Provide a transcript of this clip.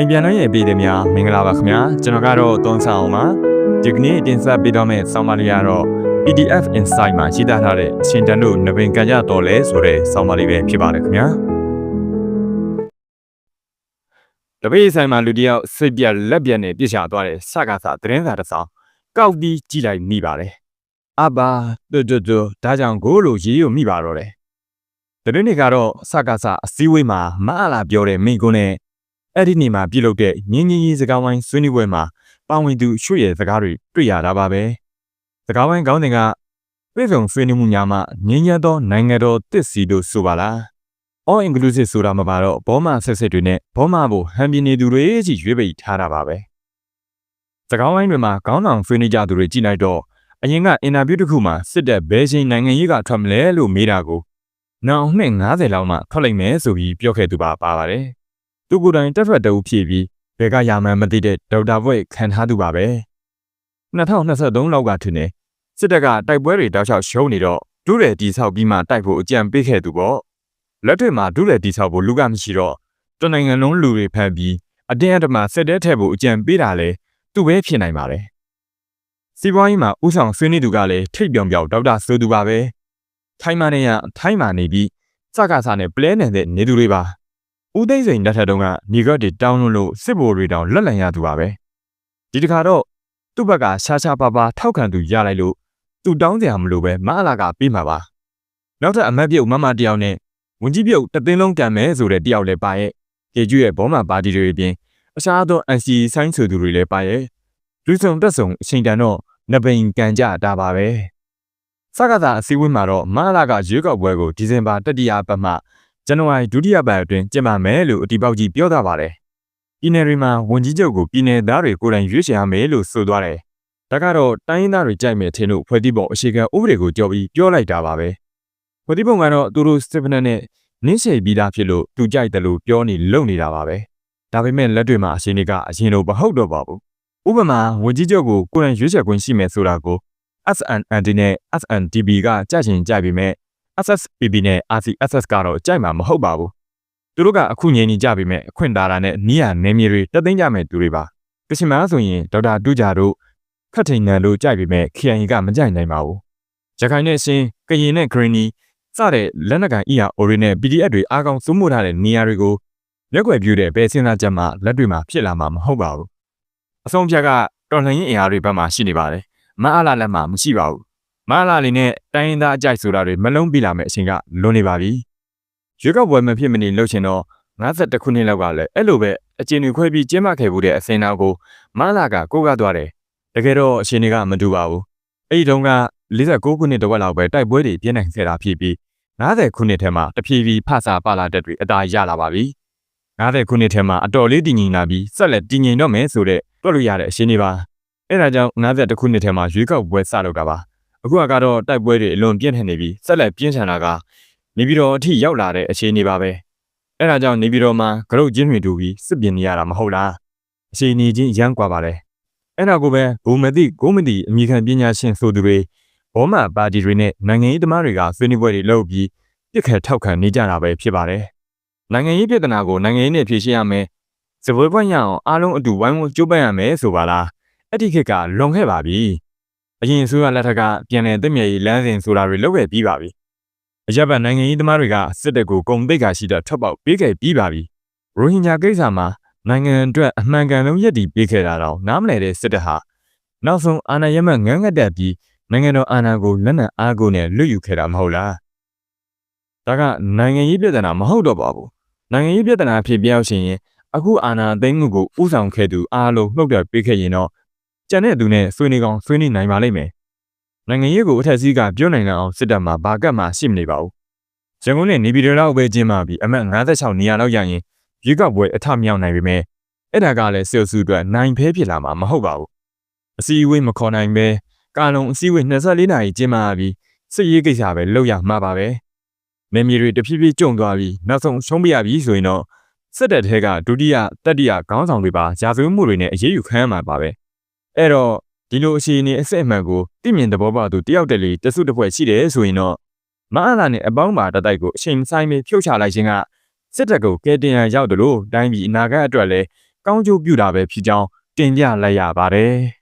အိမ်ပြန်တော့ရဲ့ပြည်သူများမင်္ဂလာပါခင်ဗျာကျွန်တော်ကတော့သွန်းဆောင်အောင်ပါဒီကနေ့တင်ဆက်ပေးတော့မယ့်ဆောင်းပါးလေးကတော့ PDF Insight မှာရှိသားထားတဲ့အရှင်တန်တို့နဘင်ကကြတော်လဲဆိုတဲ့ဆောင်းပါးလေးပဲဖြစ်ပါတယ်ခင်ဗျာတပည့်ဆိုင်မှာလူတစ်ယောက်စိတ်ပြက်လက်ပြက်နဲ့ပြစ်ချသွားတဲ့စကားစာသတင်းစာတစ်စောင်ကောက်ပြီးကြည့်လိုက်မိပါတယ်အဘာတူတူတူဒါကြောင့်ကိုလိုရေးရမိပါတော့တယ်သတင်းတွေကတော့စကားစာအစည်းအဝေးမှာမအားလာပြောတဲ့မိကုန်းနဲ့ အဲ့ဒီနေ့မှာပြုလုပ်တဲ့ငင်းငင်းကြီးစကားဝိုင်းဆွေးနွေးပွဲမှာပါဝင်သူရွှေ့ရဲ့စကားတွေတွေ့ရတာပါပဲစကားဝိုင်းခေါင်းစဉ်ကပြည်စုံဆွေးနွေးမှုများမှာငင်းညက်သောနိုင်ငံတော်တစ်စီတို့ဆိုပါလား all inclusive ဆိုတာမပါတော့ဘောမဆက်ဆက်တွေနဲ့ဘောမဘိုဟန်ပြနေသူတွေကြီးရွေးပိတ်ထားတာပါပဲစကားဝိုင်းတွေမှာခေါင်းဆောင်ဆွေးနွေးကြသူတွေကြည့်လိုက်တော့အရင်ကအင်တာဗျူးတစ်ခုမှာစစ်တပ်ဘယ်ချိန်နိုင်ငံရေးကထွက်မလဲလို့မေးတာကိုနောက်နှစ်90လောက်မှထွက်လိုက်မယ်ဆိုပြီးပြောခဲ့သူပါပါပါတယ် သူကိုယ်တိုင်တက်ထွက်တအုပ်ဖြည့်ပြီးဘယ်ကရာမှန်းမသိတဲ့ဒေါက်တာဘွဲ့ခံထားသူပါပဲ2023လောက်ကထင်တယ်စစ်တပ်ကတိုက်ပွဲတွေတောက်လျှောက်ရှုံးနေတော့ဒုရဲတီဆောက်ပြီးမှတိုက်ဖို့အကြံပေးခဲ့သူပေါ့လက်တွေ့မှာဒုရဲတီဆောက်ဖို့လူကမရှိတော့တနိုင်ငံလုံးလူတွေဖမ်းပြီးအတင်းအဓမ္မစစ်တဲထဲဖို့အကြံပေးတာလဲသူပဲဖြစ်နိုင်ပါတယ်စီးပွားရေးမှာဥဆောင်ဆွေးနွေးသူကလည်းထိတ်ပြောင်ပြောင်ဒေါက်တာဆိုသူပါပဲထိုင်းမနဲ့ရထိုင်းမှာနေပြီးစကားစားနဲ့ပလဲနေတဲ့နေသူတွေပါ ဦးသိန်းစိန်လက်ထက်တုန်းကညီကတ်တွေတောင်းလွန်းလို့စစ်ဘိုလ်တွေတောင်လက်လန်ရသူပါပဲဒီတခါတော့သူ့ဘက်ကရှားရှားပါပါထောက်ခံသူရလိုက်လို့သူတောင်းစရာမလိုပဲမအလာကပြေးမှာပါနောက်ထပ်အမတ်ပြုတ်မမတယောက်နဲ့ဝင်ကြီးပြုတ်တသိန်းလုံးတန်မဲဆိုတဲ့တယောက်လည်းပါရဲ့ကေကျွရဲ့ဘောမှပါတီတွေပြင်အခြားသော NC ဆိုင်းဆိုသူတွေလည်းပါရဲ့လူစုံတက်စုံအချိန်တန်တော့နပိန်ကန်ကြတာပါပဲစကားသာအစည်းအဝေးမှာတော့မအလာကရွေးကောက်ပွဲကိုဒီဇင်ဘာတတိယပတ်မှ ဇန်နဝါရီဒုတိယပတ်အတွင်းကျင်းပမယ်လို့အတီပေါက်ကြီးပြောထားပါတယ်။ပြည်နယ်တွေမှာဝန်ကြီးချုပ်ကိုပြည်နယ်သားတွေကိုယ်တိုင်ရွေးချယ်ရမယ်လို့ဆိုသွားတယ်။ဒါကတော့တိုင်းရင်းသားတွေကြိုက်မယ်ထင်လို့ဖွဲ့စည်းပုံအရှိခံဥပဒေကိုကြော်ပြီးပြောလိုက်တာပါပဲ။ဖွဲ့စည်းပုံကတော့သူတို့စစ်ဖက်နဲ့နင်းရှည်ပြီးသားဖြစ်လို့သူကြိုက်တယ်လို့ပြောနေလုံနေတာပါပဲ။ဒါပေမဲ့လက်တွေ့မှာအရှင်တွေကအရင်လိုမဟုတ်တော့ပါဘူး။ဥပမာဝန်ကြီးချုပ်ကိုကိုယ်တိုင်ရွေးချယ်ခွင့်ရှိမယ်ဆိုတာကို SNND နဲ့ SNDB ကကြိုက်ချင်ကြိုက်ပေမဲ့ SSPB နဲ့ RCSS ကတော့ကြိုက်မှာမဟုတ်ပါဘူး။သူတို့ကအခုငြိမ်နေကြပြီမဲ့အခွင့်တာတာနဲ့နီးရနေမြေတွေတက်သိမ်းကြမဲ့သူတွေပါ။ကချင်မာဆိုရင်ဒေါက်တာတူဂျာတို့ခတ်ထိန်နန်တို့ကြိုက်ပြီမဲ့ KIA ကမကြိုက်နိုင်ပါဘူး။ရခိုင်နဲ့ရှင်းကရင်နဲ့ Greeny စတဲ့လက်နက်ကန် ERO တွေနဲ့ PDF တွေအားကောင်းစိုးမိုးထားတဲ့နေရာတွေကိုရက်ွယ်ပြူတဲ့ဘယ်စဉ်းစားချက်မှလက်တွေ့မှာဖြစ်လာမှာမဟုတ်ပါဘူး။အဆုံးဖြတ်ကတော်လှန်ရေးအင်အားတွေဘက်မှာရှိနေပါတယ်။မအားလာလက်မှာမရှိပါဘူး။ မအားလာလေးနဲ့တိုင်းရင်းသားအကြိုက်ဆိုတာတွေမလုံးပြလာမယ့်အချိန်ကလွန်နေပါပြီ။ရွေးကောက်ပွဲမဖြစ်မနေလှုပ်ချင်တော့52ခုနှစ်လောက်ကလည်းအဲ့လိုပဲအကျဉ်းတွေခွဲပြီးကျင်းပခဲ့မှုတဲ့အစင်းနောက်ကိုမအားလာကကိုးကားသွားတယ်။တကယ်တော့အရှင်တွေကမတူပါဘူး။အဲ့ဒီတုန်းက49ခုနှစ်တဝက်လောက်ပဲတိုက်ပွဲတွေပြင်းထန်ခဲ့တာဖြစ်ပြီး90ခုနှစ်ထဲမှာတဖြည်းဖြည်းဖဆာပါလာတဲ့တွေအသာရလာပါပြီ။90ခုနှစ်ထဲမှာအတော်လေးတည်ငြိမ်လာပြီးဆက်လက်တည်ငြိမ်တော့မယ်ဆိုတဲ့တွက်လို့ရတဲ့အရှင်တွေပါ။အဲ့ဒါကြောင့်52ခုနှစ်ထဲမှာရွေးကောက်ပွဲစလုပ်တာပါ။ အခုကတော့တိုက်ပွဲတွေအလွန်ပြင်းထန်နေပြီးဆက်လက်ပြင်းထန်တာကနေပြည်တော်အထိရောက်လာတဲ့အခြေအနေပါပဲအဲ့ဒါကြောင့်နေပြည်တော်မှာဂရုချင်းတွေတူပြီးစစ်ပြင်းနေရတာမဟုတ်လားအခြေအနေချင်းရမ်းကွာပါလေအဲ့ဒါကိုပဲဘူမတိကိုမတိအမေရိကန်ပညာရှင်ဆိုသူတွေဘောမပါတီတွေနဲ့နိုင်ငံရေးသမားတွေကဆွေးနွေးပွဲတွေလုပ်ပြီးပြစ်ခတ်ထောက်ခံနေကြတာပဲဖြစ်ပါတယ်နိုင်ငံရေးပြဿနာကိုနိုင်ငံရေးနဲ့ဖြေရှင်းရမယ်စပွဲပွင့်ရအောင်အားလုံးအတူဝိုင်းဝန်းကြိုးပမ်းရမယ်ဆိုပါလားအဲ့ဒီခေတ်ကလွန်ခဲ့ပါပြီ အရင်အစိုးရလက်ထက်ကပြန်လည်သိမြေရေးလမ်းစဉ်ဆိုတာတွေလုပ်ခဲ့ပြီးပါပြီ။အရက်ဘတ်နိုင်ငံရေးသမားတွေကစစ်တပ်ကိုဂုံတိတ်ခါရှိတဲ့ထွက်ပေါက်ပေးခဲ့ပြီးပါပြီ။ရိုဟင်ဂျာကိစ္စမှာနိုင်ငံအတွက်အမှန်ကန်ဆုံးရည်တည်ပေးခဲ့တာတော့နားမလည်တဲ့စစ်တပ်ဟာနောက်ဆုံးအာဏာရမတ်ငန်းငတ်တက်ပြီးနိုင်ငံတော်အာဏာကိုလက်နက်အားကိုနဲ့လွတ်ယူခဲ့တာမဟုတ်လားဒါကနိုင်ငံရေးပြည်ထနာမဟုတ်တော့ပါဘူးနိုင်ငံရေးပြည်ထနာဖြစ်ပြောင်းရှင်ရင်အခုအာဏာသိမ်းမှုကိုဥဆောင်ခဲ့သူအားလုံးနှုတ်ပြပေးခဲ့ရင်တော့ ကြံတဲ့သူနဲ့ဆွေးနွေးကောင်းဆွေးနွေးနိုင်ပါလိမ့်မယ်နိုင်ငံရေးကိုအထက်စီးကပြောနိုင်အောင်စစ်တပ်မှာဘာကတ်မှရှိမနေပါဘူးရန်ကုန်နဲ့နေပြည်တော်လောက်ပဲကျင်းပပြီးအမတ်56နေရာလောက်ရရင်ရွေးကောက်ပွဲအထမြောက်နိုင်ပေမဲ့အဲ့ဒါကလည်းစစ်အုပ်စုအတွက်နိုင်ဖဲဖြစ်လာမှာမဟုတ်ပါဘူးအစည်းအဝေးမခေါ်နိုင်ပဲကာလုံအစည်းအဝေး24နာရီကျင်းပပြီးစစ်ရေးကိစ္စပဲလုပ်ရမှာပါပဲ။နေမြေတွေတဖြည်းဖြည်းကျုံသွားပြီးနောက်ဆုံးရှုံးပြရပြီဆိုရင်တော့စစ်တပ်ထဲကဒုတိယတတိယခေါင်းဆောင်တွေပါရာဇဝတ်မှုတွေနဲ့အရေးယူခံရမှာပါပဲ။ အဲ့တော့ဒီလိုအခြေအနေအစစ်အမှန်ကိုသိမြင်သဘောပေါက်သူတယောက်တည်းလေးတစုတစ်ဖွဲ့ရှိတယ်ဆိုရင်တော့မအားလာနဲ့အပေါင်းပါတတိုက်ကိုအချိန်ဆိုင်မဖြုတ်ချလိုက်ခြင်းကစစ်တပ်ကိုကဲတင်ရရောက်တယ်လို့တိုင်းပြည်အနာဂတ်အတွက်လည်းကောင်းကျိုးပြုတာပဲဖြစ်ကြောင်းတင်ပြလိုက်ရပါတယ်